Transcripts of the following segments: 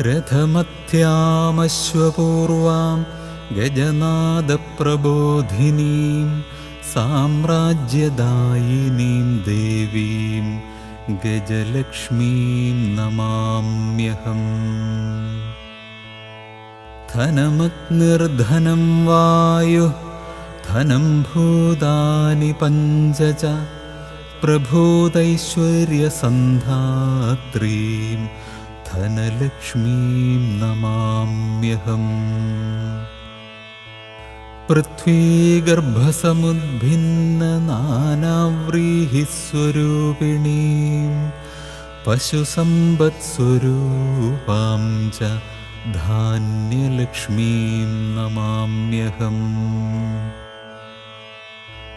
रथमथ्यामश्वपूर्वां गजनादप्रबोधिनीं साम्राज्यदायिनीं देवीं गजलक्ष्मीं नमाम्यहम्। धनमग्निर्धनं वायुः धनं भूतानि पञ्च च प्रभूतैश्वर्यसन्धात्रीं धनलक्ष्मीं नमाम्यहम् पृथ्वीगर्भसमुद्भिन्ननानाव्रीहिस्वरूपिणीं पशुसम्पत्स्वरूपां च धान्यलक्ष्मीं नमाम्यहम्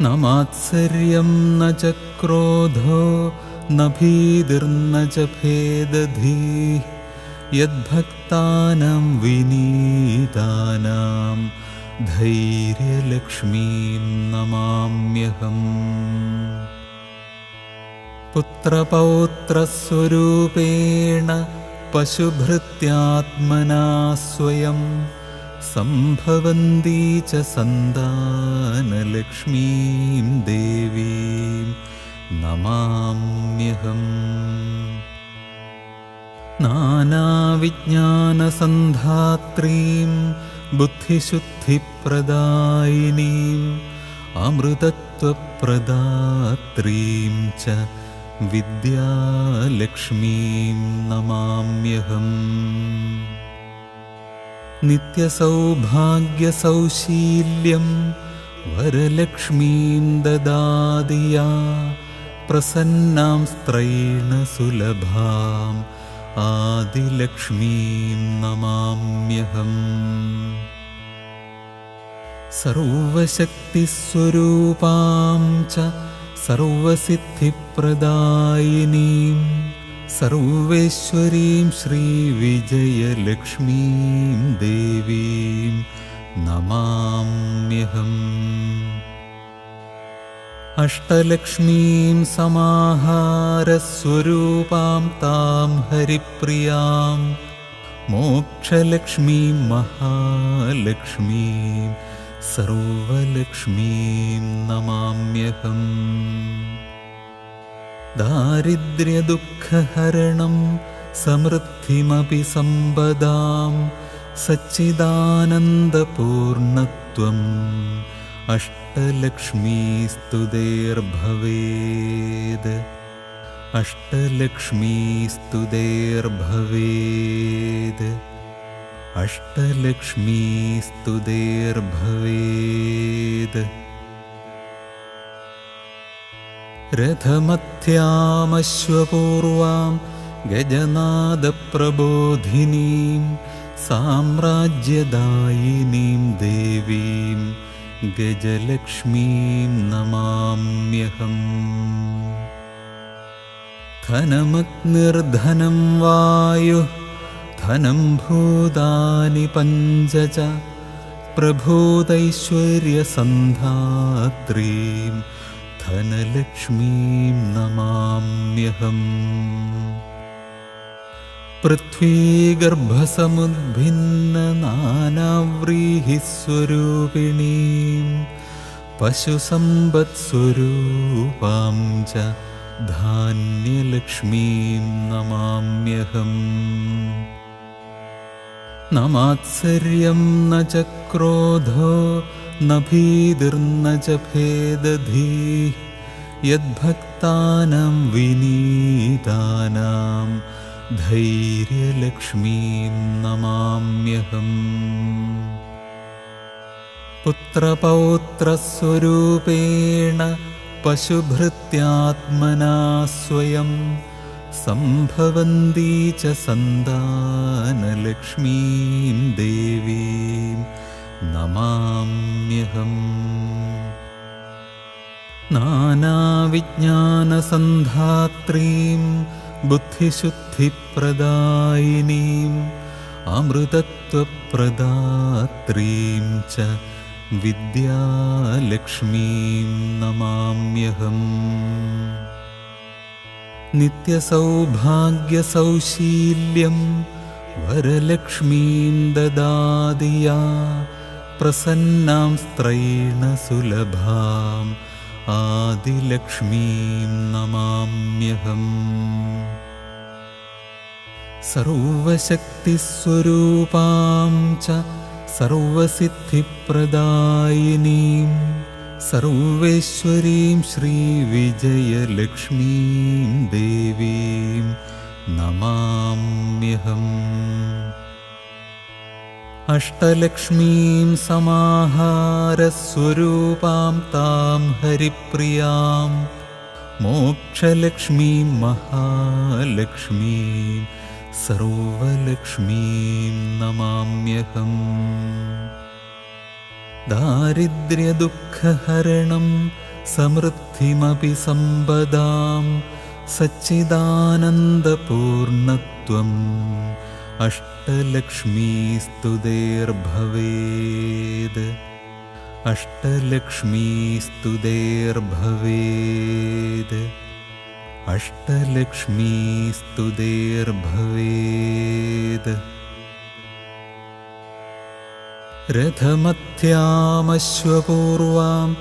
न मात्सर्यं न च क्रोधो न भीतिर्न च भेदधिः यद्भक्तानां विनीतानां धैर्यलक्ष्मीं नमाम्यहम् पुत्रपौत्रस्वरूपेण पशुभृत्यात्मना स्वयं सम्भवन्ती च सन्दानलक्ष्मीं देवीं नमाम्यहम्। नानाविज्ञानसन्धात्रीं बुद्धिशुद्धिप्रदायिनीम् अमृतत्वप्रदात्रीं च विद्यालक्ष्मीं नमाम्यहम्। नित्यसौभाग्यसौशील्यं वरलक्ष्मीं ददादिया प्रसन्नां स्त्रैण सुलभाम् आदिलक्ष्मीं नमाम्यहम् सर्वशक्तिस्वरूपां च सर्वसिद्धिप्रदायिनीं सर्वेश्वरीं श्रीविजयलक्ष्मीं देवीं अष्टलक्ष्मीं समाहारस्वरूपां तां हरिप्रियां। मोक्षलक्ष्मीं महालक्ष्मीं सर्वलक्ष्मीं नमाम्यहम्। दारिद्र्यदुःखहरणं समृद्धिमपि सम्पदां सच्चिदानन्दपूर्णत्वम् अष्टलक्ष्मीस्तुतेर्भवेद्। अष्टलक्ष्मीस्तुतेर्भवेद्। अष्टलक्ष्मीस्तुतेर्भवेद्। रथमथ्यामश्वपूर्वां गजनादप्रबोधिनीं साम्राज्यदायिनीं देवीं गजलक्ष्मीं नमाम्यहम् धनमग्निर्धनं वायुः धनं भूतानि पञ्च च प्रभूतैश्वर्यसन्धात्रीं धनलक्ष्मीं नमाम्यहम् पृथ्वीगर्भसमुद्भिन्ननानाव्रीहिस्वरूपिणीं पशुसम्पत्स्वरूपां च धान्यलक्ष्मीं नमाम्यहम् न मात्सर्यं न च क्रोधो न भीतिर्न च भेदधिः यद्भक्तानां विनीतानां धैर्यलक्ष्मीं नमाम्यहम् पुत्रपौत्रस्वरूपेण पशुभृत्यात्मना स्वयं सम्भवन्ती च सन्दानलक्ष्मीं देवीं नमाम्यहम् नानाविज्ञानसन्धात्रीं बुद्धिशुद्धिप्रदायिनीम् अमृतत्वप्रदात्रीं च विद्यालक्ष्मीं नमाम्यहम्। नित्यसौभाग्यसौशील्यं वरलक्ष्मीं ददाति या प्रसन्नां स्त्रैण सुलभाम् ആദിലക്ഷ്മീം നമാമ്യഹം. സർവശക്തിസ്വരൂപാം ച സർവസിദ്ധിപ്രദായിനീം സർവേശ്വരീം ശ്രീവിജയലക്ഷ്മീം ദേവീം നമാമ്യഹം. अष्टलक्ष्मीं समाहारस्वरूपां तां हरिप्रियां। मोक्षलक्ष्मीं महालक्ष्मीं सर्वलक्ष्मीं नमाम्यहम्। दारिद्र्यदुःखहरणं समृद्धिमपि सम्पदां सच्चिदानन्दपूर्णत्वम् अष्टलक्ष्मीस्तुतेर्भवेद्। अष्टलक्ष्मीस्तुतेर्भवेद्। अष्टलक्ष्मीस्तुतेर्भवेद्। रथमथ्यामश्वपूर्वां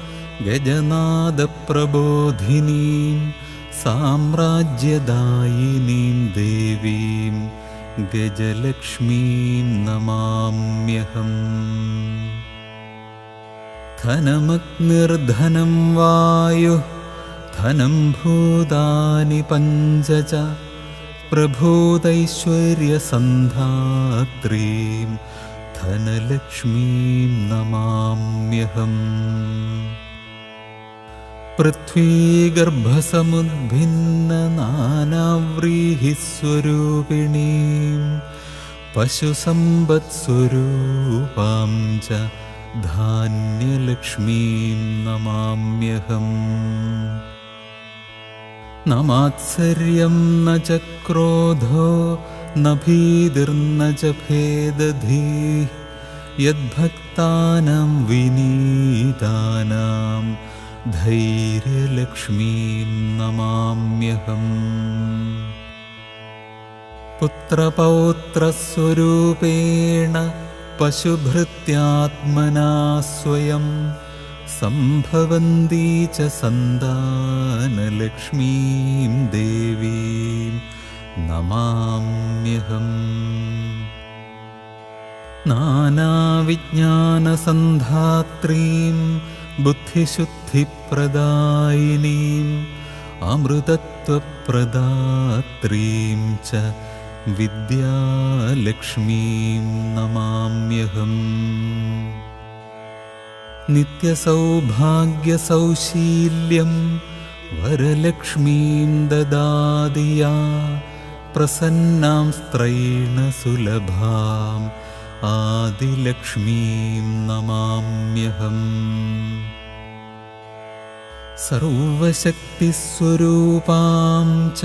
गजनादप्रबोधिनीं साम्राज्यदायिनीं देवीं गजलक्ष्मीं नमाम्यहम्। धनमग्निर्धनं वायुः धनं भूतानि पञ्च च प्रभूतैश्वर्यसन्धात्रीं धनलक्ष्मीं नमाम्यहम् पृथ्वीगर्भसमुद्भिन्ननानाव्रीहिस्वरूपिणीं पशुसम्पत्स्वरूपां च धान्यलक्ष्मीं नमाम्यहम् न मात्सर्यं न च क्रोधो न भीतिर्न च भेदधिः यद्भक्तानां विनीतानां धैर्यलक्ष्मीं नमाम्यहम् पुत्रपौत्रस्वरूपेण पशुभृत्यात्मना स्वयं सम्भवन्ती च सन्दानलक्ष्मीं देवीं नमाम्यहम्। नानाविज्ञानसन्धात्रीं बुद्धिशुद्धिप्रदायिनीम् अमृतत्वप्रदात्रीं च विद्यालक्ष्मीं नमाम्यहम्। नित्यसौभाग्यसौशील्यं वरलक्ष्मीं ददाति या प्रसन्नां स्त्रैण सुलभाम् ആദിലക്ഷ്മീം നമാമ്യഹം. സർവശക്തിസ്വരൂപാം ച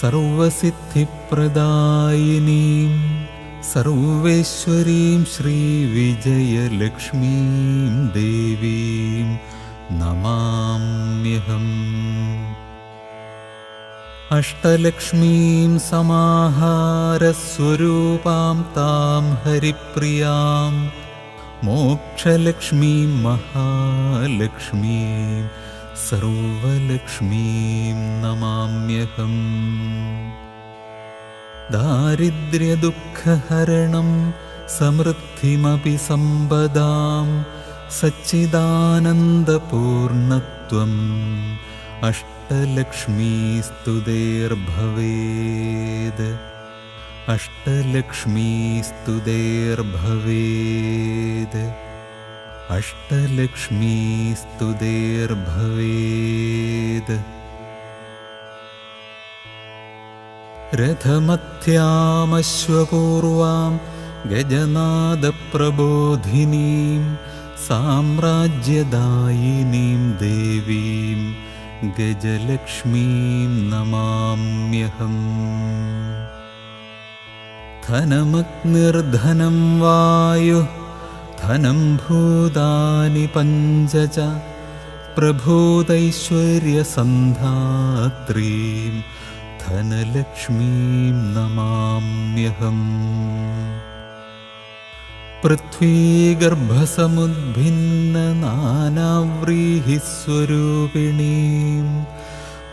സർവസിദ്ധിപ്രദായിനീം സർവേശ്വരീം ശ്രീവിജയലക്ഷ്മീം ദേവീം നമാമ്യഹം. अष्टलक्ष्मीं समाहारस्वरूपां तां हरिप्रियां। मोक्षलक्ष्मीं महालक्ष्मीं सर्वलक्ष्मीं नमाम्यहम्। दारिद्र्यदुःखहरणं समृद्धिमपि सम्पदां सच्चिदानन्दपूर्णत्वम् अष्टलक्ष्मीस्तुतेर्भवेद्। अष्टलक्ष्मीस्तुतेर्भवेद्। अष्टलक्ष्मीस्तुतेर्भवेद्। रथमथ्यामश्वपूर्वां गजनादप्रबोधिनीं साम्राज्यदायिनीं देवीं गजलक्ष्मीं नमाम्यहम्। धनमग्निर्धनं वायुः धनं भूतानि पञ्च च प्रभूतैश्वर्यसन्धात्रीं धनलक्ष्मीं नमाम्यहम् पृथ्वीगर्भसमुद्भिन्ननानाव्रीहिस्वरूपिणीं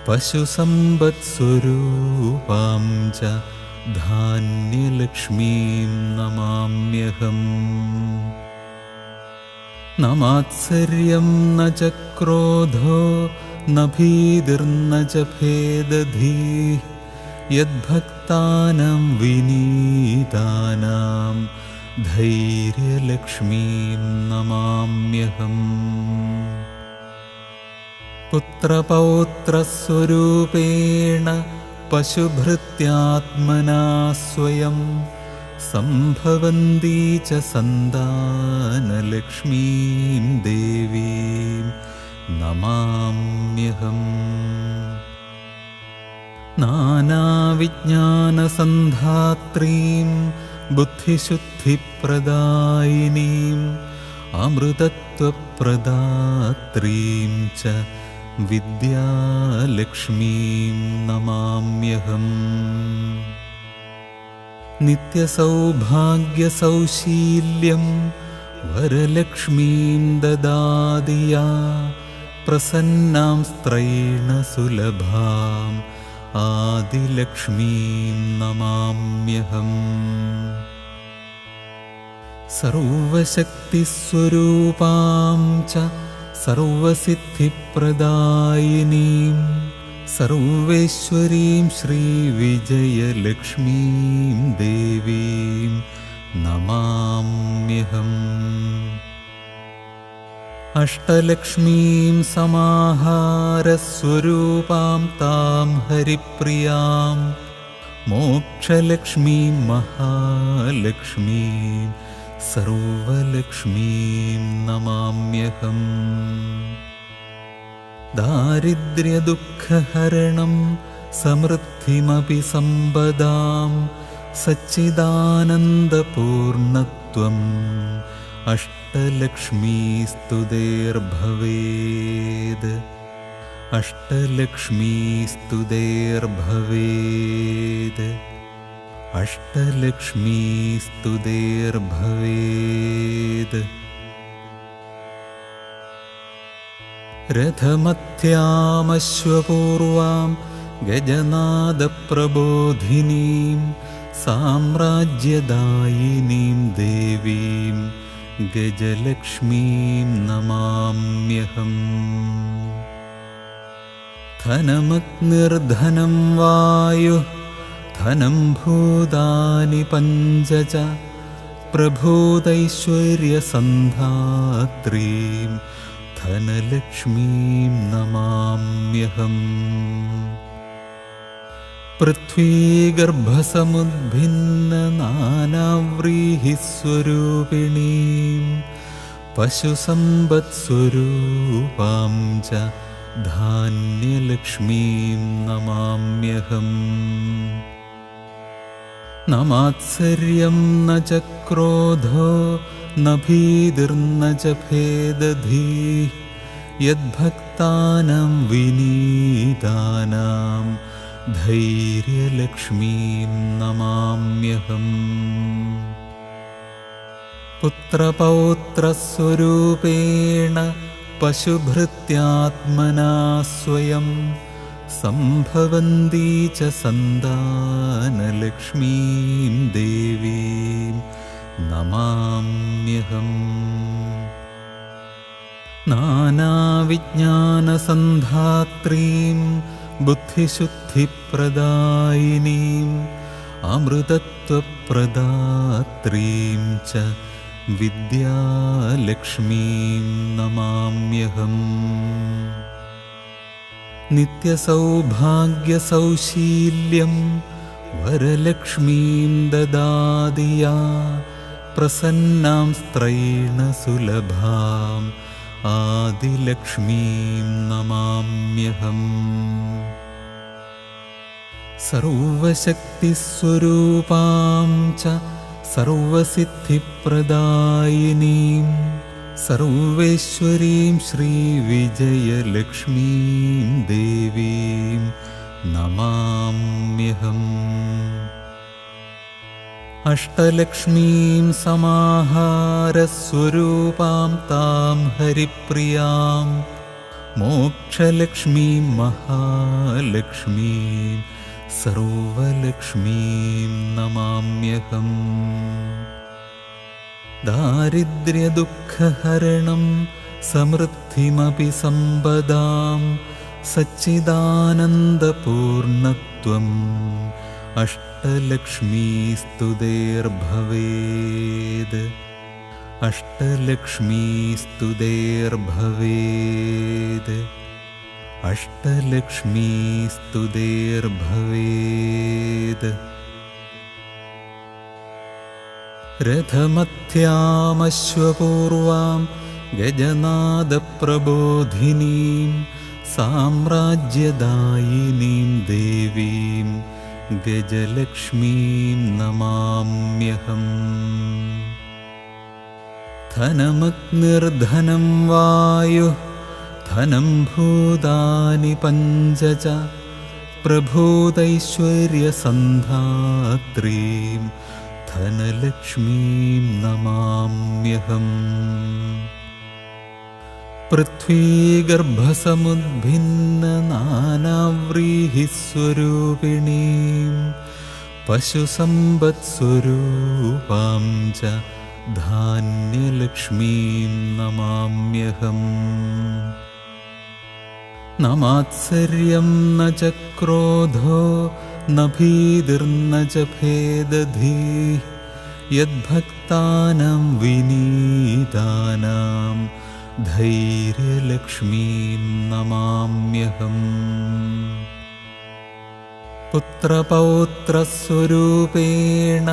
पशुसम्पत्स्वरूपां च धान्यलक्ष्मीं नमाम्यहम् न मात्सर्यं न च क्रोधो न भीतिर्न च भेदधीः यद्भक्तानां विनीतानां धैर्यलक्ष्मीं नमाम्यहम् पुत्रपौत्रस्वरूपेण पशुभृत्यात्मना स्वयं सम्भवन्ती च सन्दानलक्ष्मीं देवीं नमाम्यहम् नानाविज्ञानसन्धात्रीं बुद्धिशुद्धिप्रदायिनीम् अमृतत्वप्रदात्रीं च विद्यालक्ष्मीं नमाम्यहम्। नित्यसौभाग्यसौशील्यं वरलक्ष्मीं ददादिया प्रसन्नां स्त्रैण सुलभाम् आदिलक्ष्मीं नमाम्यहम्। सर्वशक्तिस्वरूपां च सर्वसिद्धिप्रदायिनीं सर्वेश्वरीं श्रीविजयलक्ष्मीं देवीं नमाम्यहम् अष्टलक्ष्मीं समाहारस्वरूपां तां हरिप्रियां मोक्षलक्ष्मीं महालक्ष्मीं सर्वलक्ष्मीं नमाम्यहम् दारिद्र्यदुःखहरणं समृद्धिमपि सम्पदां सच्चिदानन्दपूर्णत्वम् अष्टलक्ष्मीस्तुतेर्भवेद्। अष्टलक्ष्मीस्तुतेर्भवेद्। अष्टलक्ष्मीस्तुतेर्भवेद्। रथमथ्यामश्वपूर्वां गजनादप्रबोधिनीं साम्राज्यदायिनीं देवीं गजलक्ष्मीं नमाम्यहम्। धनमग्निर्धनं वायुः धनं भूतानि पञ्च च प्रभूतैश्वर्यसन्धात्रीं धनलक्ष्मीं नमाम्यहम् पृथ्वीगर्भसमुद्भिन्ननानाव्रीहिस्वरूपिणीं पशुसम्पत्स्वरूपां च धान्यलक्ष्मीं नमाम्यहम् न मात्सर्यं न च क्रोधो न भीतिर्न च भेदधीः यद्भक्तानां विनीतानां धैर्यलक्ष्मीं नमाम्यहम् पुत्रपौत्रस्वरूपेण पशुभृत्यात्मना स्वयं सम्भवन्ती च सन्दानलक्ष्मीं देवीं नमाम्यहम् नानाविज्ञानसन्धात्रीं बुद्धिशुद्धिप्रदायिनीम् अमृतत्वप्रदात्रीं च विद्यालक्ष्मीं नमाम्यहम्। नित्यसौभाग्यसौशील्यं वरलक्ष्मीं ददादिया प्रसन्नां स्त्रैण सुलभाम् ആദിലക്ഷ്മീം നമാമ്യഹം. സർവശക്തിസ്വരൂപാം ച സർവസിദ്ധിപ്രദായിനീം സർവേശ്വരീം ശ്രീവിജയലക്ഷ്മീം ദേവീം നമാമ്യഹം. अष्टलक्ष्मीं समाहारस्वरूपां तां हरिप्रियां मोक्षलक्ष्मीं महालक्ष्मीं सर्वलक्ष्मीं नमाम्यहम् दारिद्र्यदुःखहरणं समृद्धिमपि सम्पदां सच्चिदानन्दपूर्णत्वम् अष्टलक्ष्मीस्तुतेर्भवेद्। अष्टलक्ष्मीस्तुतेर्भवेद्। अष्टलक्ष्मीस्तुतेर्भवेद्। रथमथ्यामश्वपूर्वां गजनादप्रबोधिनीं साम्राज्यदायिनीं देवीं गजलक्ष्मीं नमाम्यहम्। धनमग्निर्धनं वायुः धनं भूतानि पञ्च च प्रभूतैश्वर्यसन्धात्रीं धनलक्ष्मीं नमाम्यहम् पृथ्वीगर्भसमुद्भिन्ननानाव्रीहिस्वरूपिणीं पशुसम्पत्स्वरूपां च धान्यलक्ष्मीं नमाम्यहम् न मात्सर्यं न च क्रोधो न भीतिर्न च भेदधिः यद्भक्तानां विनीतानां धैर्यलक्ष्मीं नमाम्यहम् पुत्रपौत्रस्वरूपेण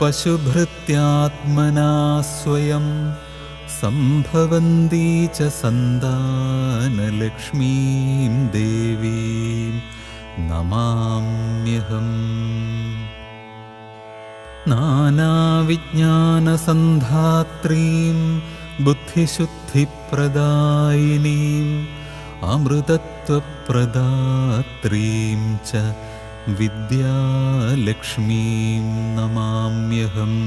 पशुभृत्यात्मना स्वयं सम्भवन्ती च सन्दानलक्ष्मीं देवीं नमाम्यहम् नानाविज्ञानसन्धात्रीं बुद्धिशुद्धिप्रदायिनीम् अमृतत्वप्रदात्रीं च विद्यालक्ष्मीं नमाम्यहम्।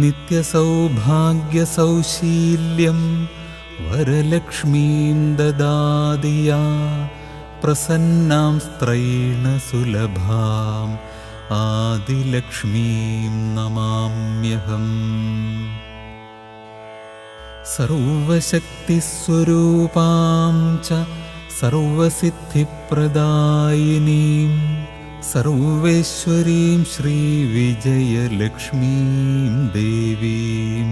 नित्यसौभाग्यसौशील्यं वरलक्ष्मीं ददादिया प्रसन्नां स्त्रैण ആദിലക്ഷ്മീം നമാമ്യഹം. സർവശക്തിസ്വരൂപാം ച സർവസിദ്ധിപ്രദായിനീം സർവേശ്വരീം ശ്രീവിജയലക്ഷ്മീം ദേവീം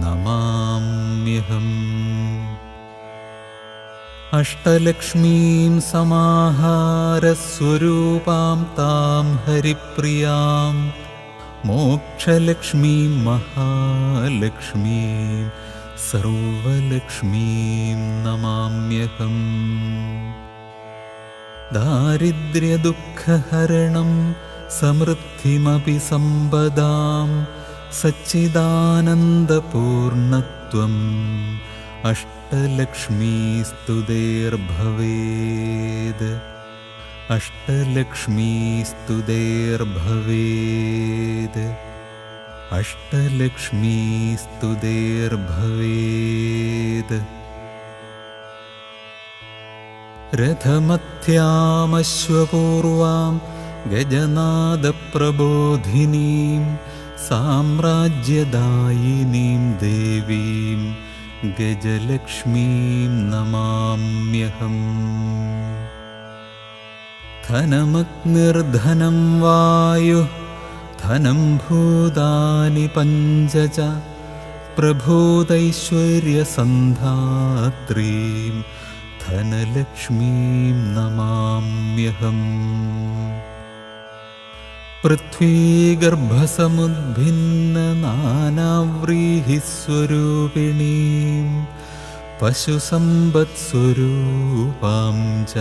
നമാമ്യഹം. अष्टलक्ष्मीं समाहारस्वरूपां तां हरिप्रियां। मोक्षलक्ष्मीं महालक्ष्मीं सर्वलक्ष्मीं नमाम्यहम्। दारिद्र्यदुःखहरणं समृद्धिमपि सम्पदां सच्चिदानन्दपूर्णत्वम् अष्टलक्ष्मीस्तुतेर्भवेद्। अष्टलक्ष्मीस्तुतेर्भवेद्। अष्टलक्ष्मीस्तुतेर्भवेद्। रथमथ्यामश्वपूर्वां गजनादप्रबोधिनीं साम्राज्यदायिनीं देवीं गजलक्ष्मीं नमाम्यहम् धनमग्निर्धनं वायुः धनं भूतानि पञ्च च प्रभूतैश्वर्यसन्धात्रीं धनलक्ष्मीं नमाम्यहम् पृथ्वीगर्भसमुद्भिन्ननानाव्रीहिस्वरूपिणीं पशुसम्पत्स्वरूपां च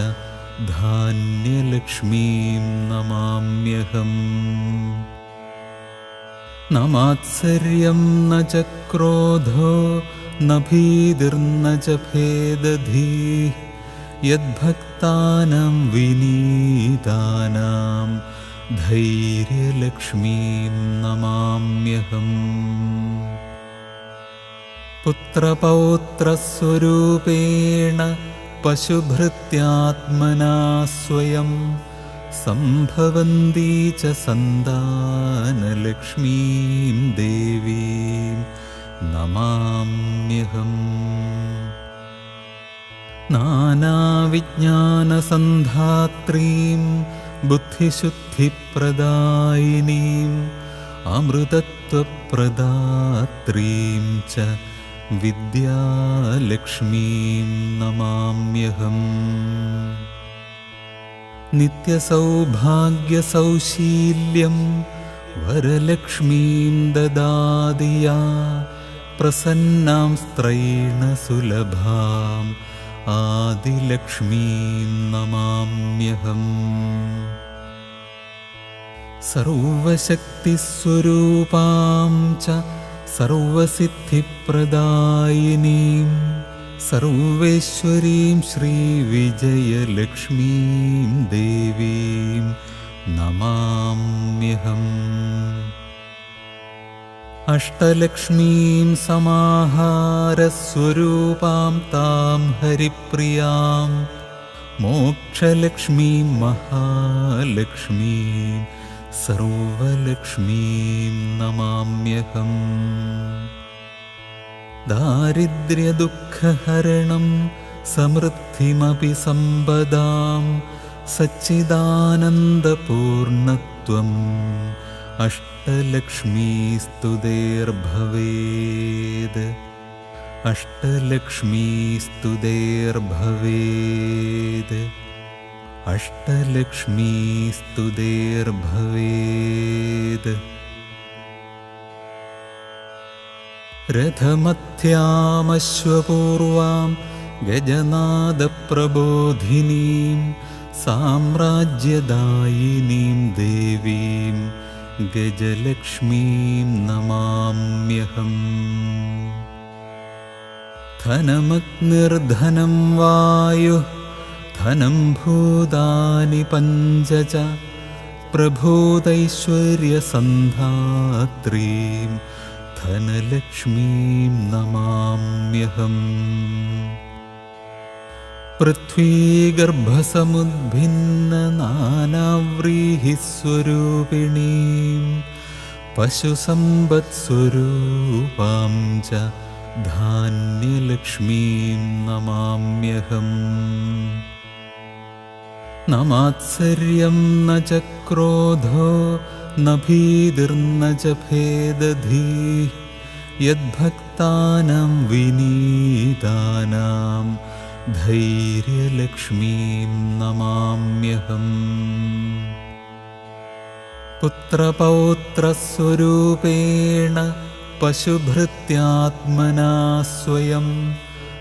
धान्यलक्ष्मीं नमाम्यहम् न मात्सर्यं न च क्रोधो न भीतिर्न च भेदधिः यद्भक्तानां यद्भक्तानां विनीतानां धैर्यलक्ष्मीं नमाम्यहम् पुत्रपौत्रस्वरूपेण पशुभृत्यात्मना स्वयं सम्भवन्ती च सन्दानलक्ष्मीं देवीं नमाम्यहम् नानाविज्ञानसन्धात्रीं बुद्धिशुद्धिप्रदायिनीम् अमृतत्वप्रदात्रीं च विद्यालक्ष्मीं नमाम्यहम्। नित्यसौभाग्यसौशील्यं वरलक्ष्मीं ददादिया प्रसन्नां स्त्रैण सुलभाम् ആദിലക്ഷ്മീം നമാമ്യഹം. സർവശക്തിസ്വരൂപാം ച സർവസിദ്ധിപ്രദായിനീം സർവേശ്വരീം ശ്രീവിജയലക്ഷ്മീം ദേവീം നമാമ്യഹം. अष्टलक्ष्मीं समाहारस्वरूपां तां हरिप्रियां। मोक्षलक्ष्मीं महालक्ष्मीं। सर्वलक्ष्मीं नमाम्यहम् दारिद्र्यदुःखहरणं समृद्धिमपि सम्पदां। सच्चिदानन्दपूर्णत्वम् अष्टलक्ष्मीस्तुतेर्भवेद्। अष्टलक्ष्मीस्तुतेर्भवेद्। अष्टलक्ष्मीस्तुतेर्भवेद्। रथमथ्यामश्वपूर्वां गजनादप्रबोधिनीं साम्राज्यदायिनीं देवीं गजलक्ष्मीं नमाम्यहम्। धनमग्निर्धनं वायुः धनं भूतानि पञ्च च प्रभूतैश्वर्यसन्धात्रीं धनलक्ष्मीं नमाम्यहम् पृथ्वीगर्भसमुद्भिन्ननानाव्रीहिस्वरूपिणीं पशुसम्पत्स्वरूपां च धान्यलक्ष्मीं नमाम्यहम् न मात्सर्यं न च क्रोधो न भीतिर्न च भेदधीः यद्भक्तानां विनीतानां धैर्यलक्ष्मीं नमाम्यहम्। पुत्रपौत्रस्वरूपेण पशुभृत्यात्मना स्वयं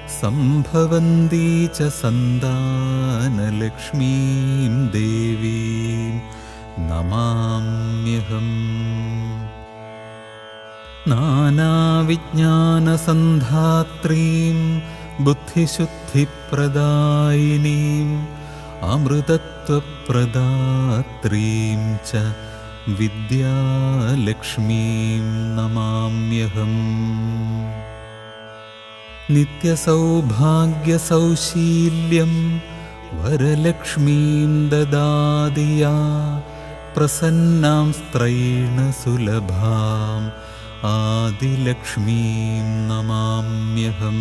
सम्भवन्ती च सन्दानलक्ष्मीं देवीं नमाम्यहम्। नानाविज्ञानसन्धात्रीं बुद्धिशुद्धिप्रदायिनीम् अमृतत्वप्रदात्रीं च विद्यालक्ष्मीं नमाम्यहम्। नित्यसौभाग्यसौशील्यं वरलक्ष्मीं ददादिया प्रसन्नां स्त्रैण सुलभाम् ആദിലക്ഷ്മീം നമാമ്യഹം.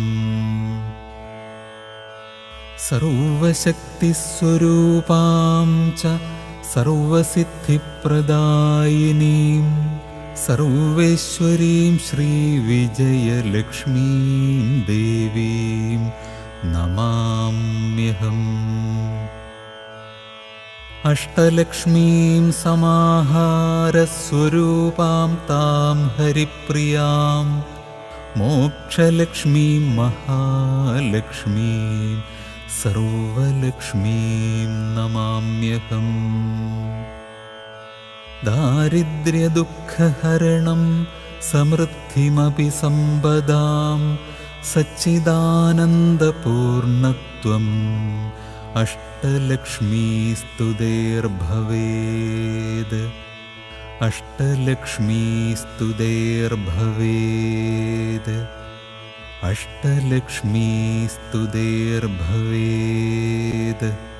സർവശക്തിസ്വരൂപാം ച സർവസിദ്ധിപ്രദായിനീം സർവേശ്വരീം ശ്രീവിജയലക്ഷ്മീം ദേവീം നമാമ്യഹം. अष्टलक्ष्मीं समाहारस्वरूपां तां हरिप्रियां मोक्षलक्ष्मीं महालक्ष्मीं सर्वलक्ष्मीं नमाम्यहम् दारिद्र्यदुःखहरणं समृद्धिमपि सम्पदां सच्चिदानन्दपूर्णत्वम् अष्ट अष्टलक्ष्मीस्तुतेर्भवेद् अष्टलक्ष्मीस्तुतेर्भवेद् अष्टलक्ष्मीस्तुतेर्भवेद्